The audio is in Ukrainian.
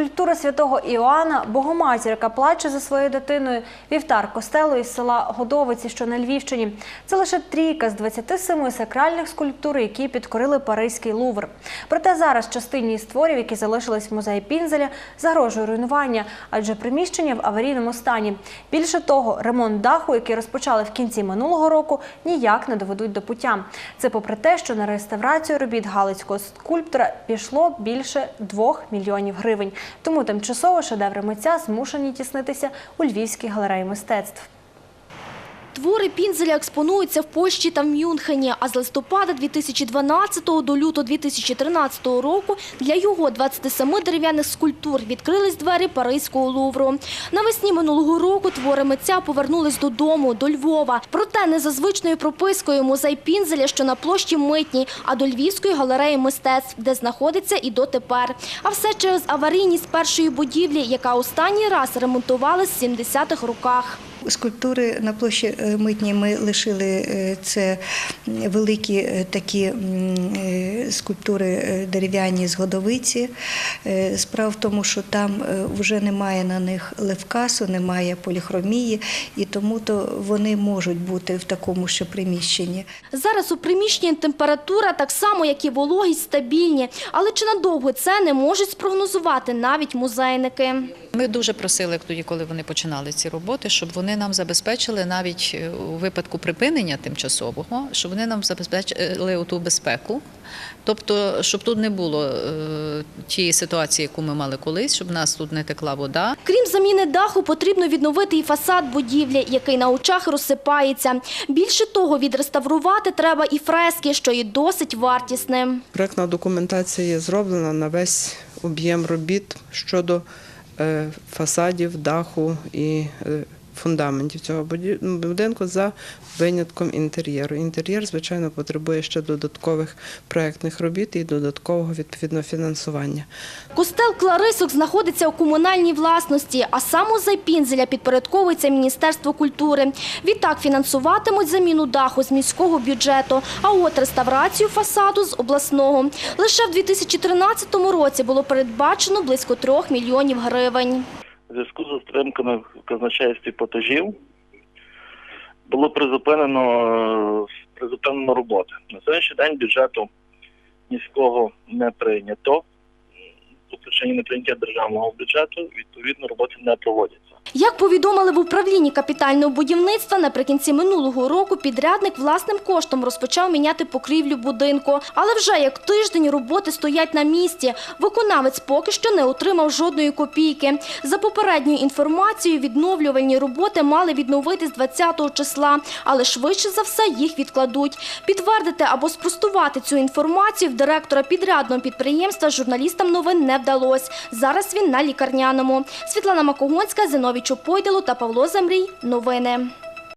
скульптура святого Іоанна, Богоматір, яка плаче за своєю дитиною, вівтар костелу із села Годовиці, що на Львівщині. Це лише трійка з 27 сакральних скульптур, які підкорили Паризький Лувр. Проте зараз частині із творів, які залишились в музеї Пінзеля, загрожує руйнування, адже приміщення в аварійному стані. Більше того, ремонт даху, який розпочали в кінці минулого року, ніяк не доведуть до пуття. Це попри те, що на реставрацію робіт галицького скульптора пішло більше 2 мільйонів гривень. Тому тимчасово шедеври митця змушені тіснитися у Львівській галереї мистецтв. Твори Пінзеля експонуються в Польщі та в Мюнхені, а з листопада 2012 до лютого 2013 року для його 27 дерев'яних скульптур відкрились двері Паризького Лувру. Навесні минулого року твори митця повернулись додому, до Львова. Проте не за звичною пропискою музей Пінзеля, що на площі Митній, а до Львівської галереї мистецтв, де знаходиться і дотепер. А все через аварійність першої будівлі, яка останній раз ремонтували з 70-х роках. Скульптури на площі е, Митній ми лишили е, це великі е, такі скульптури дерев'яні з годовиці. Справа в тому, що там вже немає на них левкасу, немає поліхромії, і тому то вони можуть бути в такому ще приміщенні. Зараз у приміщенні температура так само, як і вологість, стабільні. Але чи надовго це не можуть спрогнозувати навіть музейники? Ми дуже просили тоді, коли вони починали ці роботи, щоб вони нам забезпечили навіть е, у випадку припинення тимчасового, щоб вони нам забезпечили ту безпеку. Тобто, щоб тут не було е, тієї ситуації, яку ми мали колись, щоб нас тут не текла вода. Крім заміни даху, потрібно відновити і фасад будівлі, який на очах розсипається. Більше того, відреставрувати треба і фрески, що є досить вартісним. Проектна документація є зроблена на весь об'єм робіт щодо фасадів, даху і е, фундаментів цього будинку за винятком інтер'єру. Інтер'єр, звичайно, потребує ще додаткових проектних робіт і додаткового відповідно фінансування. Костел Кларисок знаходиться у комунальній власності, а сам музей Пінзеля підпорядковується Міністерству культури. Відтак фінансуватимуть заміну даху з міського бюджету, а от реставрацію фасаду з обласного. Лише в 2013 році було передбачено близько трьох мільйонів гривень. Зв'язку з затримками в казначействі платежів було призупинено, е, призупинено роботи. На сьогоднішній день бюджету міського не прийнято. По причині неприйняття державного бюджету, відповідно, роботи не проводяться. Як повідомили в управлінні капітального будівництва, наприкінці минулого року підрядник власним коштом розпочав міняти покрівлю будинку. Але вже як тиждень роботи стоять на місці. Виконавець поки що не отримав жодної копійки. За попередньою інформацією, відновлювальні роботи мали відновити з 20 числа, але швидше за все їх відкладуть. Підтвердити або спростувати цю інформацію в директора підрядного підприємства журналістам новин не вдалося. Зараз він на лікарняному. Світлана Макогонська, Зиновій Чопойдило та Павло Замрій. Новини.